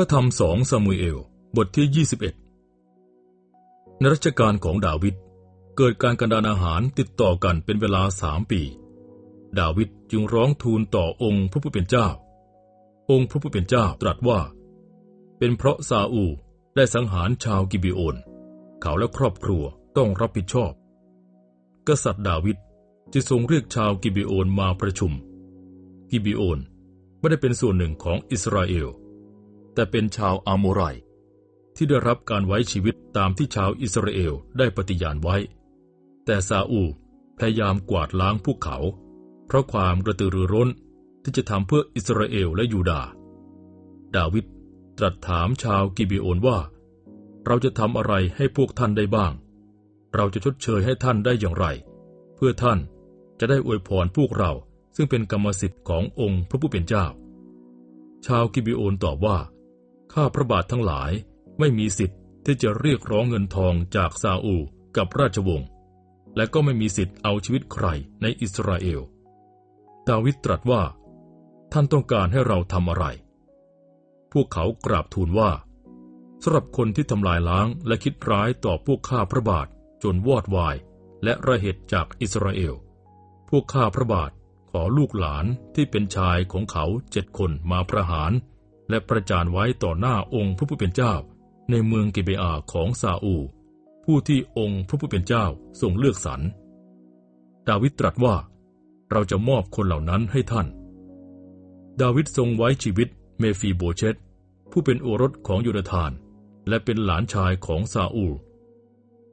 ระธรรมสองซามูเอล บทที่ 21 ในรัชกาลของดาวิดเกิดการกันดานอาหารติดต่อกันเป็นเวลาสามปี ดาวิดจึงร้องทูลต่อองค์พระผู้เป็นเจ้า องค์พระผู้เป็นเจ้าตรัสว่า เป็นเพราะซาอูได้สังหารชาวกิบิโอน เขาและครอบครัวต้องรับผิดชอบ กษัตริย์ดาวิดจึงทรงเรียกชาวกิบิโอนมาประชุม กิบิโอนไม่ได้เป็นส่วนหนึ่งของอิสราเอล แต่เป็นชาวอาโมไรที่ได้รับการไว้ชีวิตตามที่ชาวอิสราเอลได้ปฏิญาณไว้ แต่ซาอูพยายามกวาดล้างพวกเขา เพราะความกระตือรือร้นที่จะทำเพื่ออิสราเอลและยูดา ดาวิดตรัสถามชาวกิบิโอนว่า เราจะทำอะไรให้พวกท่านได้บ้าง เราจะชดเชยให้ท่านได้อย่างไร เพื่อท่านจะได้อวยพรพวกเราซึ่งเป็นกรรมสิทธิ์ขององค์พระผู้เป็นเจ้า ชาวกิบิโอนตอบว่า ข้าพระบาททั้งหลายไม่มีสิทธิ์ที่จะเรียกร้องเงินทองจากซาอูกับราชวงศ์และก็ไม่มีสิทธิ์เอาชีวิตใครในอิสราเอล ดาวิดตรัสว่า ท่านต้องการให้เราทำอะไร พวกเขากราบทูลว่าสำหรับคนที่ทำลายล้างและคิดร้ายต่อพวกข้าพระบาทจนวอดวาย และระเหตุจากอิสราเอล พวกข้าพระบาทขอลูกหลานที่เป็นชายของเขาเจ็ดคนมาประหาร และประจานไว้ต่อหน้าองค์พระผู้เป็นเจ้า ในเมืองกิเบอาของซาอู ผู้ที่องค์พระผู้เป็นเจ้าทรงเลือกสรร ดาวิดตรัสว่า เราจะมอบคนเหล่านั้นให้ท่าน ดาวิดทรงไว้ชีวิตเมฟีโบเชตผู้เป็นโอรสของยูนาธาน และเป็นหลานชายของซาอูล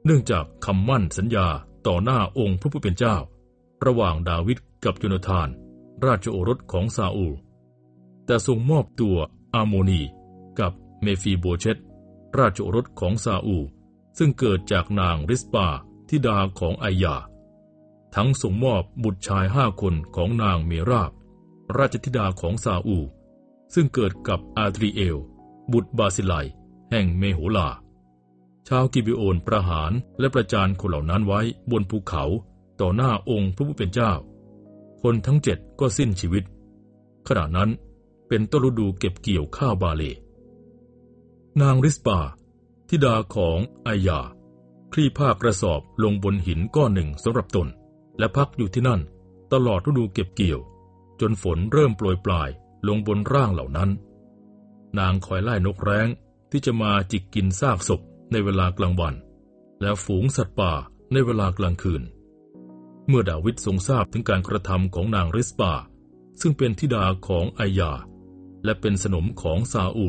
เนื่องจากคำมั่นสัญญาต่อหน้าองค์พระผู้เป็นเจ้า ระหว่างดาวิดกับโยนาธาน ราชโอรสของซาอูล แต่ทรงมอบตัว อาโมนี กับเมฟีโบเชตราชโอรสของซาอู ซึ่งเกิดจากนางริสปาทิดาของไอยา ทั้งส่งมอบบุตรชายห้าคนของนางเมราบ ราชธิดาของซาอู ซึ่งเกิดกับอาดรีเอล บุตรบาซิไล แห่งเมโหลา ชาวกิบิโอนประหารและประจานคนเหล่านั้นไว้บนภูเขาต่อหน้าองค์พระผู้เป็นเจ้า คนทั้งเจ็ดก็สิ้นชีวิต ขณะนั้น เป็นต้นฤดูเก็บเกี่ยวข้าวบาเล นางริสปาทิดาของอายา คลี่ผ้ากระสอบลงบนหินก้อนหนึ่งสำหรับตน และพักอยู่ที่นั่น ตลอดฤดูเก็บเกี่ยว จนฝนเริ่มโปรยปลายลงบนร่างเหล่านั้น นางคอยไล่นกแร้งที่จะมาจิกกินซากศพในเวลากลางวัน และฝูงสัตว์ป่าในเวลากลางคืน เมื่อดาวิดทรงทราบถึงการกระทำของนางริสปาซึ่งเป็นธิดาของอายา และเป็นสนมของซาอู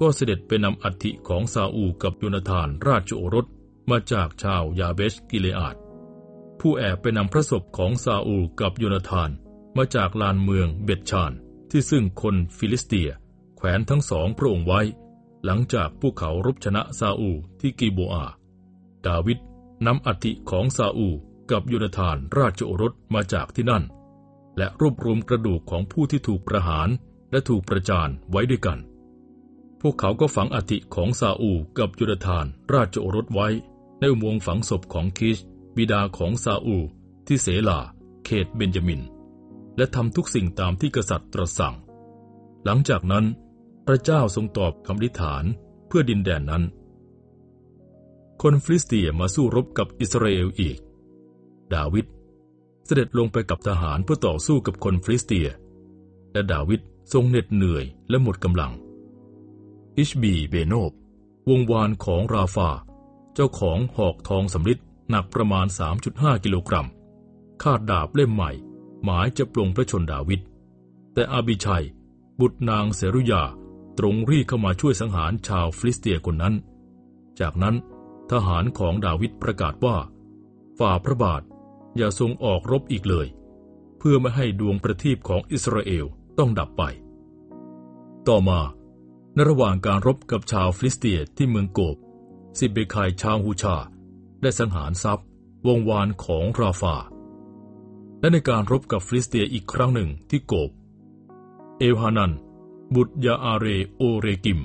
ก็เสด็จไปนำอัฐิของซาอูกับโยนาธานราชโอรสมาจากชาวยาเบชกิเลอาดผู้แอบไปนำพระศพของซาอูกับโยนาธานมาจากลานเมืองเบตชาน ที่ซึ่งคนฟิลิสเตีย แขวนทั้งสองพระองค์ไว้ หลังจากพวกเขารบชนะซาอูที่กีโบอา ดาวิดนำอัฐิของซาอูกับโยนาธานราชโอรสมาจากที่นั่น และรวบรวมกระดูกของผู้ที่ถูกประหาร และถูกประจานไว้ด้วยกัน พวกเขาก็ฝังอธิของซาอูกับยนาธานราชโอรสไว้ ในอุโมงค์ฝังศพของคิช บิดาของซาอูที่เสลา เขตเบนจามิน และทำทุกสิ่งตามที่กษัตริย์ตรัสสั่ง หลังจากนั้น พระเจ้าทรงตอบคำอธิษฐานเพื่อดินแดนนั้น คนฟิลิสเตียมาสู้รบกับอิสราเอลอีก ดาวิดเสด็จลงไปกับทหารเพื่อต่อสู้กับคนฟริสเตีย และดาวิด ทรงเหน็ดเหนื่อยและหมดกำลัง อิชบีเบโนบ วงวานของราฟา เจ้าของหอกทองสำริดหนักประมาณ 3.5 กิโลกรัม คาดดาบเล่มใหม่ หมายจะปลงพระชนดาวิด แต่อาบิชัย บุตรนางเสรุยา ตรงรีเข้ามาช่วยสังหารชาวฟลิสเตียคนนั้น จากนั้นทหารของดาวิดประกาศว่า ฝ่าพระบาทอย่าทรงออกรบอีกเลย เพื่อไม่ให้ดวงประทีปของอิสราเอล ต้องดับไป ต่อมาในระหว่างการรบกับชาวฟลิสเตียที่เมืองโกบซิเบคายชาวฮูชา ได้สังหารทรัพย์ วงวานของราฟา และในการรบกับฟลิสเตียอีกครั้งหนึ่งที่โกบ เอลฮานัน บุตรยาอาเรโอเรกิม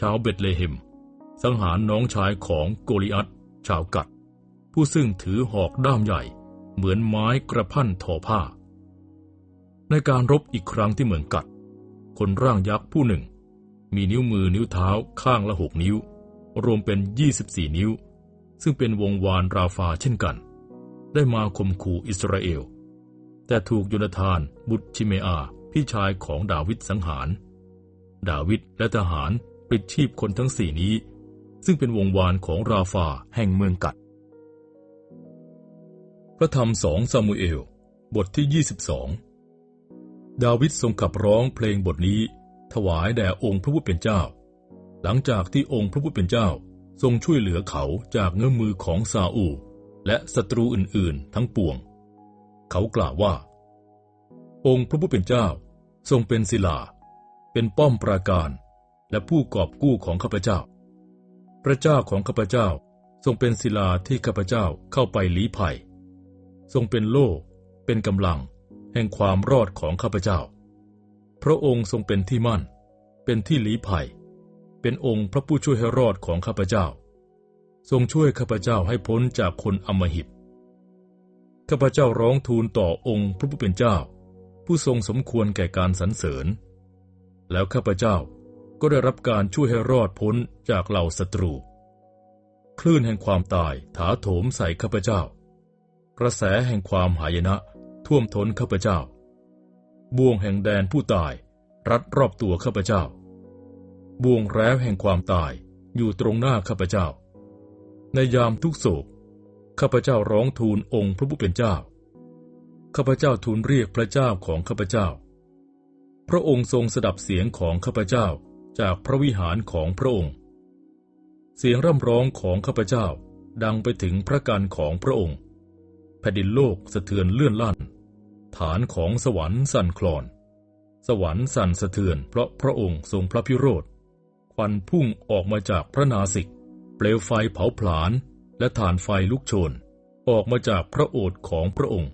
ชาวเบตเลเฮม สังหารน้องชายของโกลิอัตชาวกัด ผู้ซึ่งถือหอกด้ามใหญ่ เหมือนไม้กระพันทอผ้า ในการรบอีกครั้งที่เมืองกัด คนร่างยักษ์ผู้หนึ่ง มีนิ้วมือนิ้วเท้าข้างละหกนิ้ว รวมเป็น 24 นิ้ว ซึ่งเป็นวงวานราฟาเช่นกัน ได้มาข่มขู่อิสราเอล แต่ถูกโยนาธานบุตรชิเมอาพี่ชายของดาวิดสังหาร ดาวิดและทหารปิดชีพคนทั้งสี่นี้ ซึ่งเป็นวงวานของราฟาแห่งเมืองกัด พระธรรมสองซามูเอล บทที่ 22 ดาวิดทรงขับร้องเพลงบทนี้ ถวายแด่องค์พระผู้เป็นเจ้า หลังจากที่องค์พระผู้เป็นเจ้าทรงช่วยเหลือเขาจากเงื้อมือของซาอู และศัตรูอื่นๆ ทั้งปวง เขากล่าวว่า องค์พระผู้เป็นเจ้าทรงเป็นศิลา เป็นป้อมปราการ และผู้กอบกู้ของข้าพเจ้า พระเจ้าของข้าพเจ้าทรงเป็นศิลาที่ข้าพเจ้าเข้าไปลี้ภัย ทรงเป็นโล่เป็นกำลัง แห่งความรอดของข้าพเจ้า พระองค์ทรงเป็นที่มั่น เป็นที่ลี้ภัย เป็นองค์พระผู้ช่วยให้รอดของข้าพเจ้า ทรงช่วยข้าพเจ้าให้พ้นจากคนอมหิต ข้าพเจ้าร้องทูลต่อองค์พระผู้เป็นเจ้า ผู้ทรงสมควรแก่การสรรเสริญ แล้วข้าพเจ้าก็ได้รับการช่วยให้รอดพ้นจากเหล่าศัตรู คลื่นแห่งความตายถาโถมใส่ข้าพเจ้า กระแสแห่งความหายนะ ท่วมท้นข้าพเจ้า บ่วงแห่งแดนผู้ตาย รัดรอบตัวข้าพเจ้า บ่วงแร้วแห่งความตายอยู่ตรงหน้าข้าพเจ้า ในยามทุกโศกข้าพเจ้าร้องทูลองค์พระผู้เป็นเจ้า ข้าพเจ้าทูลเรียกพระเจ้าของข้าพเจ้า พระองค์ทรงสดับเสียงของข้าพเจ้าจากพระวิหารของพระองค์ เสียงร่ำร้องของข้าพเจ้าดังไปถึงพระกันของพระองค์ แผ่นดินโลกสะเทือนเลื่อนลั่น ฐานของสวรรค์สั่นคลอน สวรรค์สั่นสะเทือนเพราะพระองค์ทรงพระพิโรธ ควันพุ่งออกมาจากพระนาสิก เปลวไฟเผาผลาญและฐานไฟลุกโชน ออกมาจากพระโอษฐ์ของพระองค์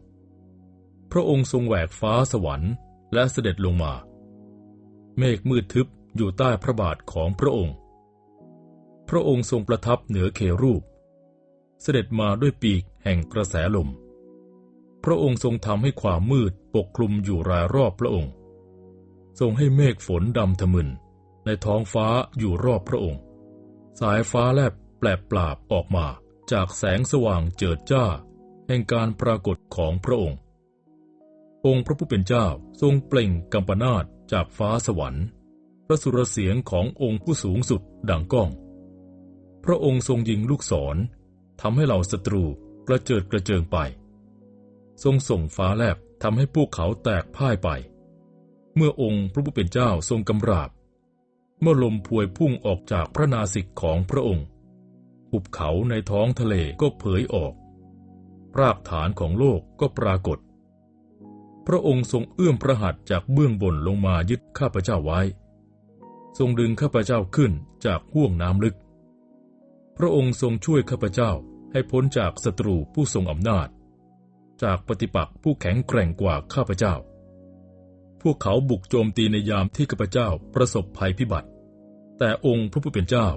พระองค์ทรงแหวกฟ้าสวรรค์และเสด็จลงมา เมฆมืดทึบอยู่ใต้พระบาทของพระองค์ พระองค์ทรงประทับเหนือเครูป เสด็จมาด้วยปีกแห่งกระแสลม พระองค์ทรงทำให้ความมืดปกคลุมอยู่รายรอบพระองค์ ทรงให้เมฆฝนดำทะมึนในท้องฟ้าอยู่รอบพระองค์ สายฟ้าแลบแปลบปราบออกมาจากแสงสว่างเจิดจ้า แห่งการปรากฏของพระองค์ องค์พระผู้เป็นเจ้าทรงเปล่งกัมปนาตจากฟ้าสวรรค์ พระสุรเสียงขององค์ผู้สูงสุดดังก้อง พระองค์ทรงยิงลูกศรทำให้เหล่าศัตรูกระเจิดกระเจิงไป ทรงส่งฟ้าแลบทำให้พวกเขาแตกพ่ายไป เมื่อองค์พระผู้เป็นเจ้าทรงกำราบ เมื่อลมพวยพุ่งออกจากพระนาสิกของพระองค์ หุบเขาในท้องทะเลก็เผยออก รากฐานของโลกก็ปรากฏ พระองค์ทรงเอื้อมพระหัตถ์จากเบื้องบนลงมายึดข้าพเจ้าไว้ ทรงดึงข้าพเจ้าขึ้นจากห่วงน้ำลึก พระองค์ทรงช่วยข้าพเจ้าให้พ้นจากศัตรูผู้ทรงอำนาจ จากปฏิปักษ์ผู้แข็งแกร่งกว่าข้าพเจ้า พวกเขาบุกโจมตีในยามที่ข้าพเจ้าประสบภัยพิบัติ แต่องค์พระผู้เป็นเจ้า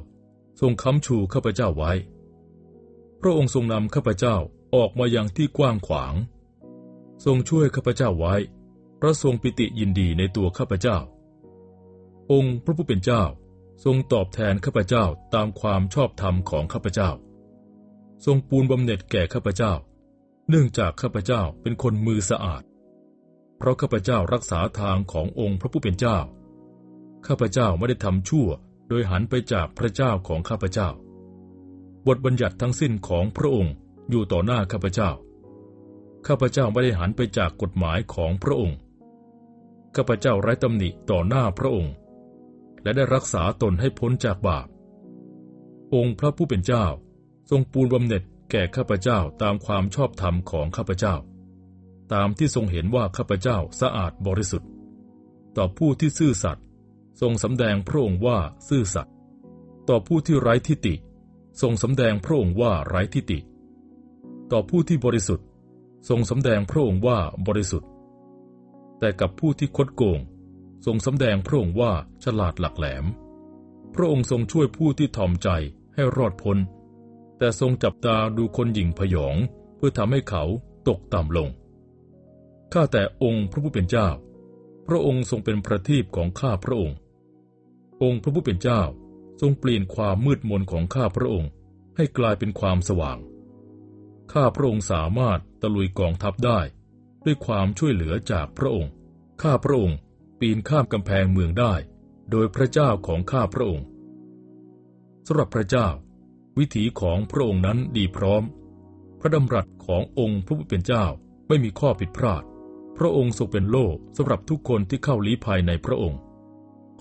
ทรงค้ำชูข้าพเจ้าไว้ พระองค์ทรงนำข้าพเจ้าออกมายังที่กว้างขวาง ทรงช่วยข้าพเจ้าไว้ พระทรงปิติยินดีในตัวข้าพเจ้า องค์พระผู้เป็นเจ้าทรงตอบแทนข้าพเจ้าตามความชอบธรรมของข้าพเจ้า ทรงปูนบำเหน็จแก่ข้าพเจ้า เนื่องจากข้าพเจ้าเป็นคนมือสะอาด เพราะข้าพเจ้ารักษาทางขององค์พระผู้เป็นเจ้า ข้าพเจ้าไม่ได้ทำชั่ว โดยหันไปจากพระเจ้าของข้าพเจ้า บทบัญญัติทั้งสิ้นของพระองค์อยู่ต่อหน้าข้าพเจ้า ข้าพเจ้าไม่ได้หันไปจากกฎหมายของพระองค์ ข้าพเจ้าไร้ตำหนิต่อหน้าพระองค์ และได้รักษาตนให้พ้นจากบาป องค์พระผู้เป็นเจ้า ทรงปูนบำเหน็จ แก่ข้าพเจ้าตามความชอบธรรมของข้าพเจ้า ตามที่ทรงเห็นว่าข้าพเจ้าสะอาดบริสุทธิ์ ต่อผู้ที่ซื่อสัตย์ทรงสำแดงพระองค์ว่าซื่อสัตย์ต่อผู้ที่ไร้ทิฏฐิทรงสำแดงพระองค์ว่าไร้ทิฏฐิต่อผู้ที่บริสุทธิ์ ทรงสำแดงพระองค์ว่าบริสุทธิ์ แต่กับผู้ที่คดโกง ทรงสำแดงพระองค์ว่าฉลาดหลักแหลม พระองค์ทรงช่วยผู้ที่ถ่อมใจให้รอดพ้น แต่ทรงจับตาดูคนหญิงพยอง เพื่อทำให้เขาตกต่ำลง ข้าแต่องค์พระผู้เป็นเจ้า พระองค์ทรงเป็นประทีปของข้าพระองค์อองค์พระผู้เป็นเจ้าทรงเปลี่ยนความมืดมนของข้าพระองค์ ให้กลายเป็นความสว่าง ข้าพระองค์สามารถตะลุยกองทัพได้ ด้วยความช่วยเหลือจากพระองค์ ข้าพระองค์ปีนข้ามกำแพงเมืองได้ โดยพระเจ้าของข้าพระองค์สำหรับพระเจ้า วิถีของพระองค์นั้นดีพร้อม พระดำรัสขององค์พระผู้เป็นเจ้าไม่มีข้อผิดพลาด พระองค์ทรงเป็นโล่สำหรับทุกคนที่เข้าลี้ภัยในพระองค์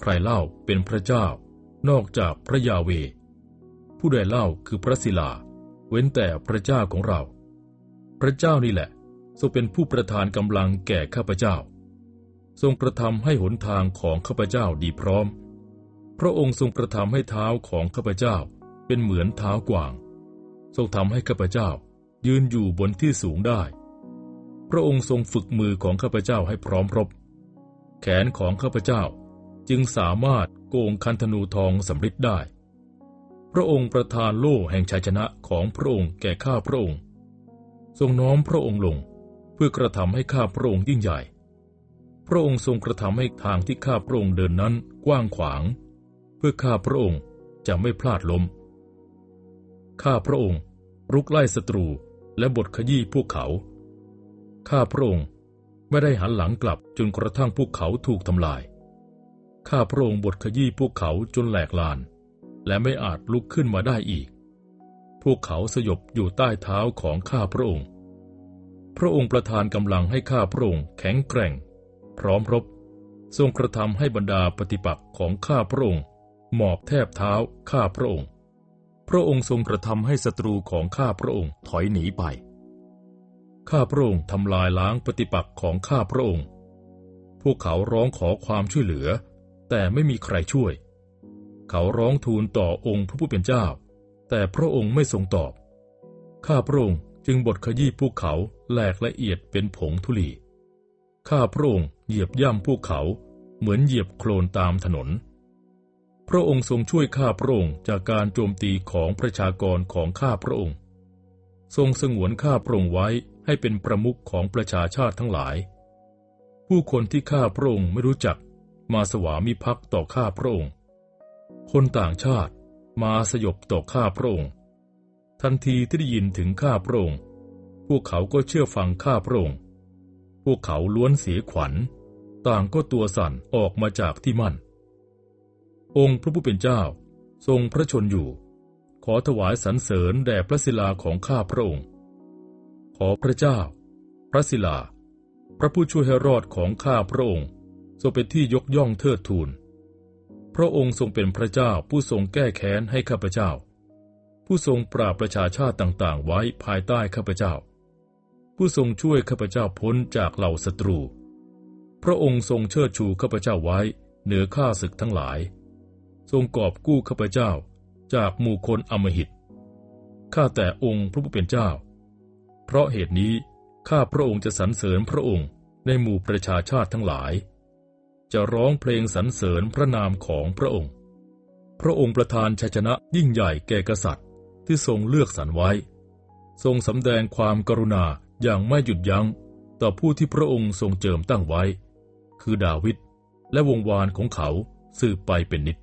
ใครเล่าเป็นพระเจ้า นอกจากพระยาเว ผู้ใดเล่าคือพระศิลา เว้นแต่พระเจ้าของเรา พระเจ้านี่แหละ ทรงเป็นผู้ประทานกำลังแก่ข้าพเจ้า ทรงกระทำให้หนทางของข้าพเจ้าดีพร้อม พระองค์ทรงกระทำให้เท้าของข้าพเจ้า เป็นเหมือนเท้ากวาง ทรงทำให้ข้าพเจ้ายืนอยู่บนที่สูงได้ พระองค์ทรงฝึกมือของข้าพเจ้าให้พร้อมรบ แขนของข้าพเจ้าจึงสามารถโกงคันธนูทองสำริดได้ พระองค์ประทานโล่แห่งชัยชนะของพระองค์แก่ข้าพระองค์ ทรงน้อมพระองค์ลงเพื่อกระทำให้ข้าพระองค์ยิ่งใหญ่ พระองค์ทรงกระทำให้ทางที่ข้าพระองค์เดินนั้นกว้างขวาง เพื่อข้าพระองค์จะไม่พลาดล้ม ข้าพระองค์ รุกไล่ศัตรูและบทขยี้พวกเขา ข้าพระองค์ไม่ได้หันหลังกลับจนกระทั่งพวกเขาถูกทำลาย ข้าพระองค์บทขยี้พวกเขาจนแหลกลาน และไม่อาจลุกขึ้นมาได้อีก พวกเขาสยบอยู่ใต้เท้าของข้าพระองค์ พระองค์ประทานกำลังให้ข้าพระองค์แข็งแกร่ง พร้อมรบ ทรงกระทำให้บรรดาปฏิปักษ์ของข้าพระองค์หมอบแทบเท้าข้าพระองค์ ระองค์ทรงกระทำให้ศัตรูของข้าพระองค์ถอยหนีไป ข้าพระองค์ทำลายล้างปฏิปักษ์ของข้าพระองค์ พวกเขาร้องขอความช่วยเหลือ แต่ไม่มีใครช่วย เขาร้องทูลต่อองค์พระผู้เป็นเจ้า แต่พระองค์ไม่ทรงตอบ ข้าพระองค์จึงบทขยี้พวกเขาแหลกละเอียดเป็นผงธุลีข้าพระองค์เหยียบย่ำพวกเขาเหมือนเหยียบโคลนตามถนน ระองค์ทรงช่วยข้าพระองค์จากการโจมตีของประชากรของข้าพระองค์ ทรงสงวนข้าพระองค์ไว้ให้เป็นประมุขของประชาชาติทั้งหลาย ผู้คนที่ข้าพระองค์ไม่รู้จักมาสวามิภักดิ์ต่อข้าพระองค์ คนต่างชาติมาสยบต่อข้าพระองค์ ทันทีที่ได้ยินถึงข้าพระองค์ พวกเขาก็เชื่อฟังข้าพระองค์ พวกเขาล้วนเสียขวัญ ต่างก็ตัวสั่นออกมาจากที่มั่น องค์พระผู้เป็นเจ้า ทรงพระชนอยู่ ขอถวายสรรเสริญแด่พระศิลาของข้าพระองค์ ขอพระเจ้า พระศิลา พระผู้ช่วยให้รอดของข้าพระองค์ ทรงเป็นที่ยกย่องเทิดทูน พระองค์ทรงเป็นพระเจ้าผู้ทรงแก้แค้นให้ข้าพเจ้า ผู้ทรงปราบประชาชาติต่างๆ ไว้ภายใต้ข้าพเจ้า ผู้ทรงช่วยข้าพเจ้าพ้นจากเหล่าศัตรู พระองค์ทรงเชิดชูข้าพเจ้าไว้เหนือข้าศึกทั้งหลาย ทรงกอบกู้ข้าพเจ้าจากหมู่คนอมหิต ข้าแต่องค์พระผู้เป็นเจ้า เพราะเหตุนี้ข้าพระองค์จะสรรเสริญพระองค์ในหมู่ประชาชาติทั้งหลาย จะร้องเพลงสรรเสริญพระนามของพระองค์ พระองค์ประทานชัยชนะยิ่งใหญ่แก่กษัตริย์ที่ทรงเลือกสรรไว้ ทรงสำแดงความกรุณาอย่างไม่หยุดยัง้งต่อผู้ที่พระองค์ทรงเจิมตั้งไว้ คือดาวิดและวงวานของเขาสืบไปเป็นนิจ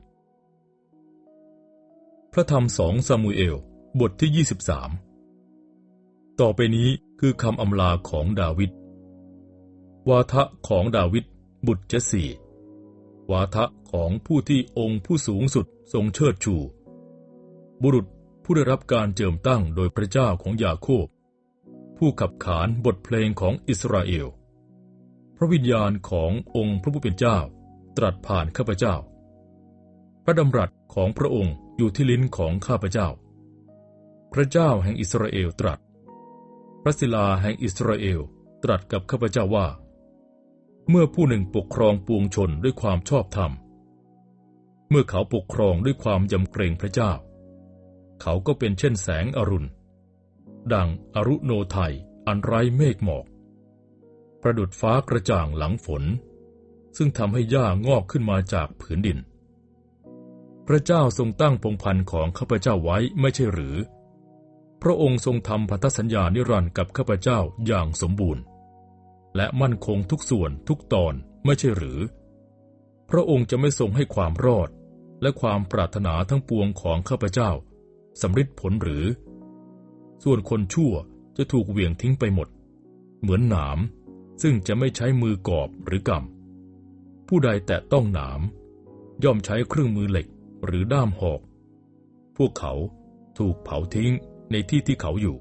พระธรรมสองซามูเอล บทที่ 23 ต่อไปนี้คือคำอำลาของดาวิด วาทะของดาวิด บุตรเจสีวาทะของผู้ที่องค์ผู้สูงสุดทรงเชิดชู บุรุษผู้ได้รับการเจิมตั้งโดยพระเจ้าของยาโคบ ผู้ขับขานบทเพลงของอิสราเอล พระวิญญาณขององค์พระผู้เป็นเจ้า ตรัสผ่านข้าพเจ้า พระดำรัสของพระองค์ อยู่ที่ลิ้นของข้าพเจ้า พระเจ้าแห่งอิสราเอลตรัส พระศิลาแห่งอิสราเอลตรัสกับข้าพเจ้าว่า เมื่อผู้หนึ่งปกครองปวงชนด้วยความชอบธรรม เมื่อเขาปกครองด้วยความยำเกรงพระเจ้า เขาก็เป็นเช่นแสงอรุณ ดังอรุโนไทยอันไร้เมฆหมอก ประดุดฟ้ากระจ่างหลังฝน ซึ่งทำให้หญ้างอกขึ้นมาจากผืนดิน พระเจ้าทรงตั้งพงพันธ์ของข้าพเจ้าไว้ไม่ใช่หรือ พระองค์ทรงทำพันธสัญญานิรันดร์กับข้าพเจ้าอย่างสมบูรณ์ และมั่นคงทุกส่วนทุกตอนไม่ใช่หรือ พระองค์จะไม่ทรงให้ความรอด และความปรารถนาทั้งปวงของข้าพเจ้าสำฤทธิ์ผลหรือ ส่วนคนชั่วจะถูกเหวี่ยงทิ้งไปหมด เหมือนหนาม ซึ่งจะไม่ใช้มือกอบหรือกำผู้ใดแตะต้องหนาม ย่อมใช้เครื่องมือเหล็ก หรือด้ามหอก พวกเขาถูกเผาทิ้งในที่ที่เขาอยู่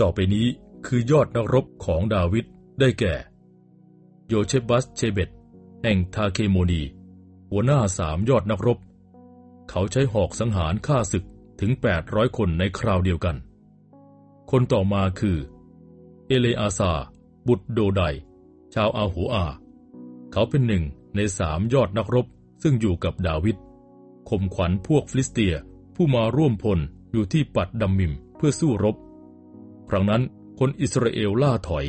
ต่อไปนี้คือยอดนักรบของดาวิดได้แก่ โยเชบัสเชเบตแห่งทาเคโมนี หัวหน้าสามยอดนักรบ เขาใช้หอกสังหารฆ่าศึกถึง 800 คนในคราวเดียวกัน คนต่อมาคือ เอเลอาซา บุตรโดได ชาวอาหูอา เขาเป็นหนึ่งในสามยอดนักรบ ซึ่งอยู่กับดาวิดข่มขวัญพวกฟิลิสเตียผู้มาร่วมพลอยู่ที่ปัดดัมมิมเพื่อสู้รบ ครั้งนั้นคนอิสราเอลล่าถอย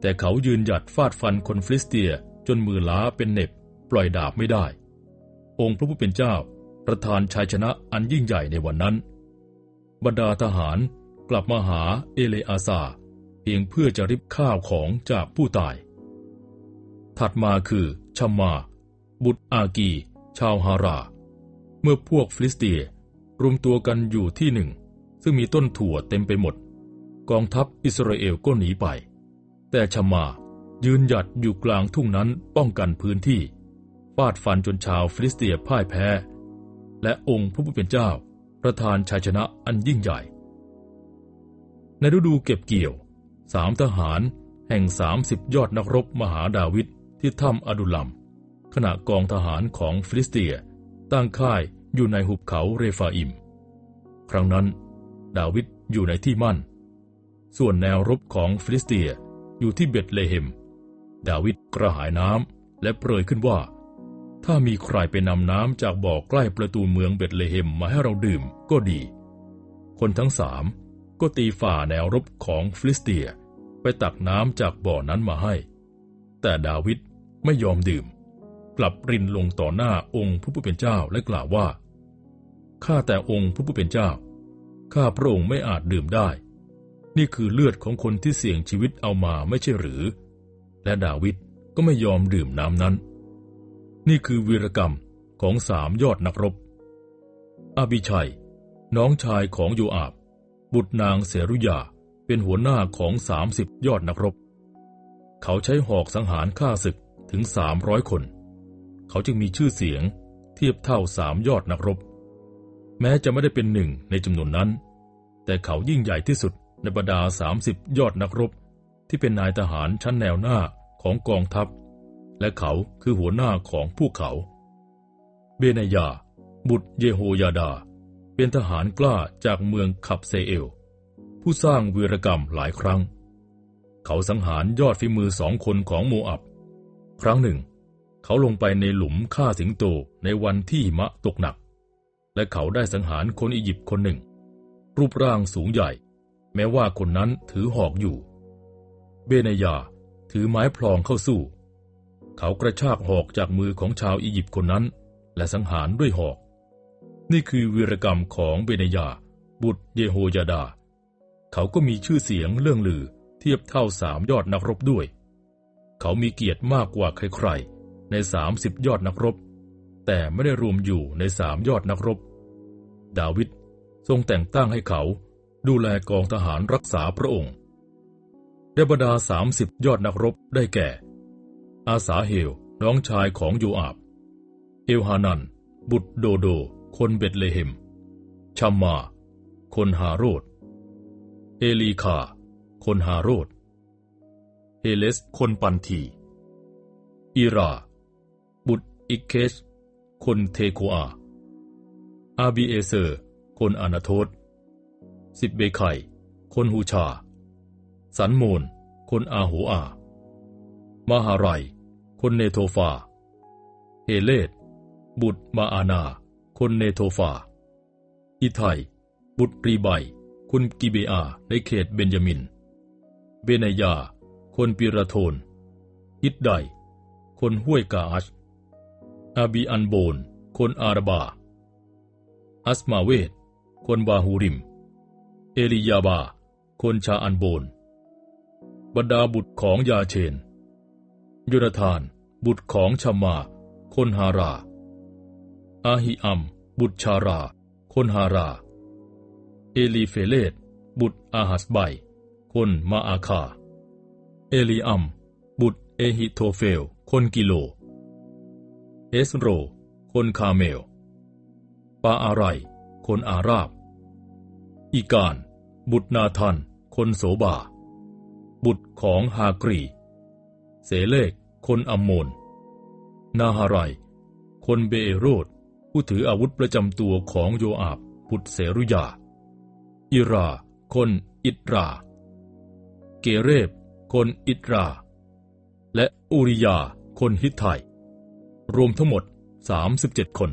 แต่เขายืนหยัดฟาดฟันคนฟิลิสเตียจนมือล้าเป็นเน็บ ปล่อยดาบไม่ได้ องค์พระผู้เป็นเจ้าประทานชัยชนะอันยิ่งใหญ่ในวันนั้น บรรดาทหารกลับมาหาเอเลอาซา เพียงเพื่อจะริบข้าวของจากผู้ตาย ถัดมาคือชัมมา บุตรอากี ชาวฮารา เมื่อพวกฟิลิสเตียรวมตัวกันอยู่ที่หนึ่ง ซึ่งมีต้นถั่วเต็มไปหมด กองทัพอิสราเอลก็หนีไป แต่ชมายืนหยัดอยู่กลางทุ่งนั้นป้องกันพื้นที่ฟาดฟันจนชาวฟิลิสเตียพ่ายแพ้ และองค์พระผู้เป็นเจ้า ประทานชัยชนะอันยิ่งใหญ่ ในฤดูเก็บเกี่ยวสามทหารแห่งสามสิบยอดนักรบมหาดาวิดที่ถ้ำอดุลัม ขณะกองทหารของฟิลิสเตีย ตั้งค่ายอยู่ในหุบเขาเรฟาอิม ครั้งนั้น ดาวิดอยู่ในที่มั่น ส่วนแนวรบของฟิลิสเตียอยู่ที่เบตเลเฮม ดาวิดกระหายน้ำและเปรยขึ้นว่า ถ้ามีใครไปนำน้ำจากบ่อใกล้ประตูเมืองเบตเลเฮมมาให้เราดื่มก็ดี คนทั้งสามก็ตีฝ่าแนวรบของฟิลิสเตีย ไปตักน้ำจากบ่อนั้นมาให้ แต่ดาวิดไม่ยอมดื่ม กลับรินลงต่อหน้าองค์ผู้เป็นเจ้าและกล่าวว่า ข้าแต่องค์ผู้เป็นเจ้า ข้าพระองค์ไม่อาจดื่มได้ นี่คือเลือดของคนที่เสี่ยงชีวิตเอามาไม่ใช่หรือ และดาวิดก็ไม่ยอมดื่มน้ำนั้น นี่คือวีรกรรมของสามยอดนักรบ อาบิชัย น้องชายของโยอาบ บุตรนางเสรุยาเป็นหัวหน้าของสามสิบยอดนักรบ เขาใช้หอกสังหารฆ่าศึกถึงสามร้อยคน เขาจึงมีชื่อเสียง เทียบเท่าสามยอดนักรบ แม้จะไม่ได้เป็นหนึ่งในจำนวนนั้น แต่เขายิ่งใหญ่ที่สุดในบรรดาสามสิบยอดนักรบ ที่เป็นนายทหารชั้นแนวหน้าของกองทัพ และเขาคือหัวหน้าของพวกเขา เบนยา บุตรเยโฮยาดา เป็นทหารกล้าจากเมืองขับเซเอล ผู้สร้างวีรกรรมหลายครั้ง เขาสังหารยอดฝีมือสองคนของโมอับ ครั้งหนึ่ง เขาลงไปในหลุมฆ่าสิงโตในวันที่มะตกหนัก และเขาได้สังหารคนอียิปต์คนหนึ่ง รูปร่างสูงใหญ่ แม้ว่าคนนั้นถือหอกอยู่ เบเนยาถือไม้พลองเข้าสู้ เขากระชากหอกจากมือของชาวอียิปต์คนนั้น และสังหารด้วยหอก นี่คือวีรกรรมของเบเนยา บุตรเยโฮยาดา เขาก็มีชื่อเสียงเรื่องลือเทียบเท่าสามยอดนักรบด้วย เขามีเกียรติมากกว่าใครๆ ในสามสิบยอดนักรบ แต่ไม่ได้รวมอยู่ในสามยอดนักรบ ดาวิดทรงแต่งตั้งให้เขาดูแลกองทหารรักษาพระองค์เดบดาสามสิบยอดนักรบได้แก่ อาสาเฮลน้องชายของโยอาบ เอลฮานัน บุตรโดโด คนเบตเลเฮมชัมมา คนฮาโรด เอลีคา คนฮาโรด เฮเลส คนปันทีอิรา อิกเคช คนเทโคอา อาบีเอเซอร์ คนอานาโทสสิบเบไคคนฮูชา สันโมนคนอาหูอา มหาไรคนเนโทฟา เฮเลตบุตรมาอานา คนเนโทฟา อิไทบุตรรีไบคนกิเบอา ในเขตเบนยามิน เบนยา คนปิราโทนอิดได คนห้วยกาอัช อาบีอันโบน คนอาราบา อัสมาเวตคนบาฮูริม เอลียาบา คนชาอันโบน บรรดาบุตรของยาเชนโยนาธาน บุตรของชามา คนฮารา อาฮิอัม บุตรชารา คนฮารา เอลีเฟเลตบุตรอาหัสไบ คนมาอาคา เอลีอัม บุตรเอฮิโทเฟล คนกิโล เอสโร คนคาเมล ปาอาไร คนอาราบ อีกาน บุตรนาทัน คนโสบา บุตรของฮากรี เสเลก คนอัมโมน นาฮารายคนเบโรด ผู้ถืออาวุธประจำตัวของโยอาบบุตรเสรุยา อิรา คนอิตรา เกเรบ คนอิตรา และอูริยา คนฮิตไท รวมทั้งหมด 37 คน